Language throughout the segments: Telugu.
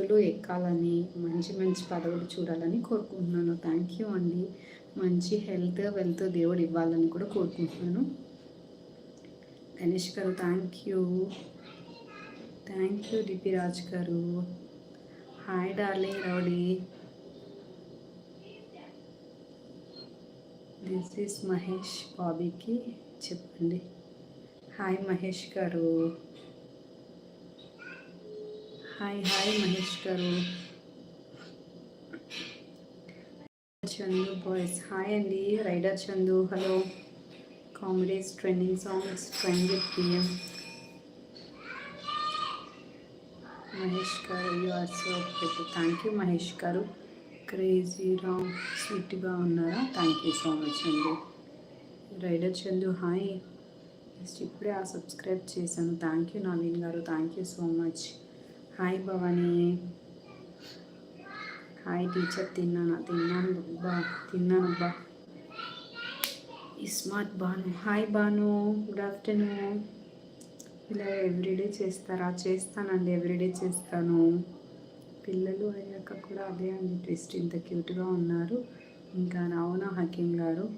ఎత్తులు ఎక్కాలని మంచి మంచి పదవులు చూడాలని కోరుకుంటున్నాను. థ్యాంక్ యూ అండి. మంచి హెల్త్ వెల్త్ దేవుడు ఇవ్వాలని కూడా కోరుకుంటున్నాను. Ganesh garu thank you thank you DP Raj garu. Hi darling rowdy this is Mahesh బాబీకి చెప్పండి. Hi Mahesh garu. Hi hi Mahesh garu. Chandu boys hi అండి rider Chandu hello comedies trending songs trend with PM Mahesh garu you are so thank you Mahesh garu. Crazy Ram స్వీట్గా ఉన్నారా? థ్యాంక్ యూ సో మచ్ అండి రైడర్ చందు హాయ్. జస్ట్ ఇప్పుడే ఆ సబ్స్క్రైబ్ చేశాను. Thank you Naveen garu. Thank you so much hi Bhavani. Hi teacher తిన్నాను? తిన్నాను బా తిన్నాను బా. Smart Banu hi Banu good afternoon. ఇలా ఎవ్రీడే చేస్తారా? చేస్తానండి ఎవ్రీడే చేస్తాను. పిల్లలు అయ్యాక కూడా అదే అండి ట్విస్ట్. ఇంత క్యూట్గా ఉన్నారు. ఇంకా నవన హకీం గారు.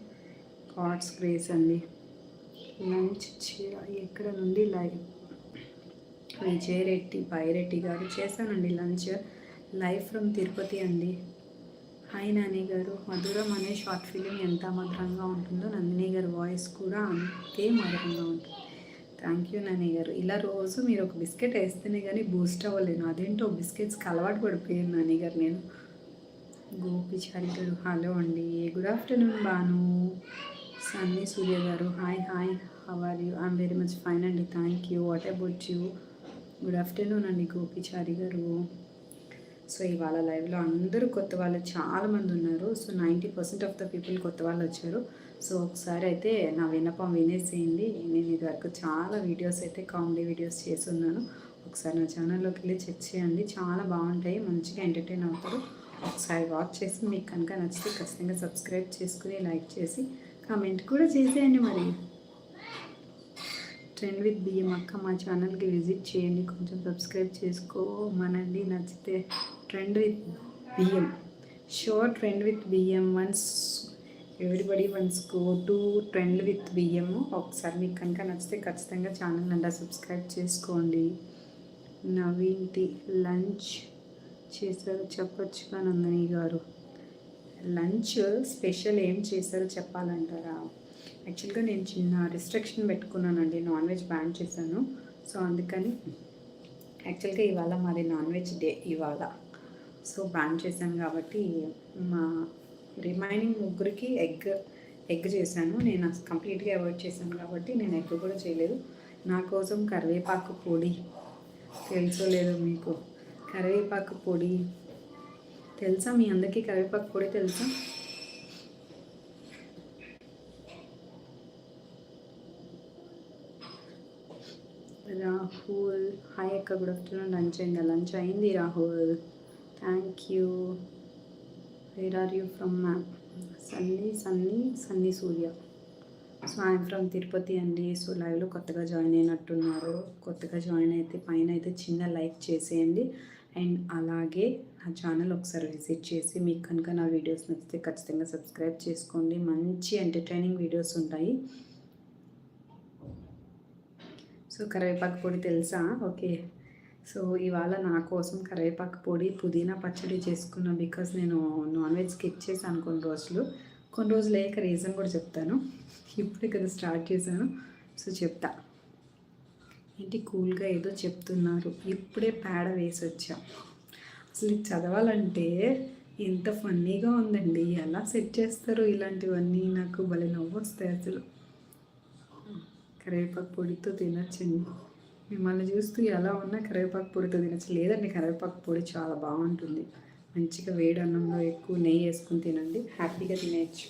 కార్డ్స్ గ్రేస్ అండి. లంచ్ చీర ఎక్కడ నుండి లైవ్ విజయరెడ్డి బైరెడ్డి గారు చేశానండి లంచ్. లైవ్ ఫ్రమ్ తిరుపతి అండి. హాయ్ నాని గారు. మధురం అనే షార్ట్ ఫిలిం ఎంత మధురంగా ఉంటుందో నందిని గారి వాయిస్ కూడా అంతే మధురంగా ఉంటుంది. థ్యాంక్ యూ నాని గారు. ఇలా రోజు మీరు ఒక బిస్కెట్ వేస్తేనే కానీ బూస్ట్ అవ్వలేను. అదేంటో బిస్కెట్స్కి అలవాటు పడిపోయాను నాని గారు నేను. గోపిచారి గారు హలో అండి. Good afternoon Banu. Sunny Surya garu hi hi. How are you? I'm very much fine అండి. Thank you. What about you? Good afternoon అండి గోపిచారి గారు. సో ఇవాళ లైవ్లో అందరూ కొత్త వాళ్ళు చాలామంది ఉన్నారు. So ninety percent of the people కొత్త వాళ్ళు వచ్చారు. సో ఒకసారి అయితే నా విన్నపం వినేసేయండి. నేను ఇదివరకు చాలా వీడియోస్ అయితే కామెడీ వీడియోస్ చేసి ఉన్నాను ఒకసారి నా ఛానల్లోకి వెళ్ళి చెక్ చేయండి. చాలా బాగుంటాయి మంచిగా ఎంటర్టైన్ అవుతారు. ఒకసారి వాచ్ చేసి మీకు కనుక నచ్చితే ఖచ్చితంగా సబ్స్క్రైబ్ చేసుకుని లైక్ చేసి కామెంట్ కూడా చేసేయండి మరి. ట్రెండ్ విత్ బియ్యం అక్క మా ఛానల్కి విజిట్ చేయండి. కొంచెం సబ్స్క్రైబ్ చేసుకోమనండి. నచ్చితే ట్రెండ్ విత్ బియ్యం షోర్ ట్రెండ్ విత్ బియ్యం once everybody once go to trend with బియ్యము ఒకసారి మీకు కనుక నచ్చితే ఖచ్చితంగా ఛానల్ అంతా సబ్స్క్రైబ్ చేసుకోండి. నవీన్టి లంచ్ చేశారు చెప్పొచ్చుగా నందిని గారు. లంచ్ స్పెషల్ ఏం చేశారో చెప్పాలంటారా? యాక్చువల్గా నేను చిన్న రిస్ట్రిక్షన్ పెట్టుకున్నానండి నాన్ వెజ్ బ్యాన్ చేశాను. సో అందుకని యాక్చువల్గా ఇవాళ మాది నాన్ వెజ్ డే ఇవాళ. సో బ్యాన్ చేశాను కాబట్టి మా రిమైనింగ్ ముగ్గురికి ఎగ్ ఎగ్ చేశాను. నేను కంప్లీట్గా అవాయిడ్ చేశాను కాబట్టి నేను ఎగ్ కూడా చేయలేదు. నా కోసం కరివేపాకు పొడి. తెలుసో లేదు మీకు? కరివేపాకు పొడి. తెలుసా మీ అందరికీ కరివేపాకు పొడి తెలుసా? రాహుల్. హాయ్ అక్క గుడ్ ఆఫ్టర్నూన్ లంచ్ అయిందా? లంచ్ అయింది Rahul. Thank you where are you from ma'am Sunny Sunny Sunny Surya so I'm from Tirupati అండి. సో లైవ్లో కొత్తగా జాయిన్ అయినట్టున్నారు. కొత్తగా జాయిన్ అయితే పైన అయితే చిన్న లైక్ చేసేయండి. అండ్ అలాగే నా ఛానల్ ఒకసారి విజిట్ చేసి మీకు కనుక నా వీడియోస్ నచ్చితే ఖచ్చితంగా సబ్స్క్రైబ్ చేసుకోండి. మంచి ఎంటర్టైనింగ్ వీడియోస్ ఉంటాయి. సో కరివేపాకు పొడి తెలుసా? ఓకే. సో ఇవాళ నా కోసం కరివేపాకు పొడి పుదీనా పచ్చడి చేసుకున్నాను బికాస్ నేను నాన్ వెజ్ స్కిప్ చేశాను కొన్ని రోజులు. కొన్ని రోజులు లేక రీజన్ కూడా చెప్తాను. ఇప్పుడే కదా స్టార్ట్ చేశాను. సో చెప్తా. ఏంటి కూల్గా ఏదో చెప్తున్నారు. ఇప్పుడే పేడ వేసి వచ్చాం. అసలు చదవాలంటే ఎంత ఫన్నీగా ఉందండి. ఎలా సెట్ చేస్తారు ఇలాంటివన్నీ? నాకు భలే నవ్వు వస్తాయి అసలు. కరివేపాకు పొడితో తినచ్చండి. మిమ్మల్ని చూస్తూ ఎలా ఉన్నా కరివేపాకు పొడితో తినచ్చు. లేదండి కరివేపాకు పొడి చాలా బాగుంటుంది. మంచిగా వేడి అన్నంలో ఎక్కువ నెయ్యి వేసుకుని తినండి. హ్యాపీగా తినేయచ్చు.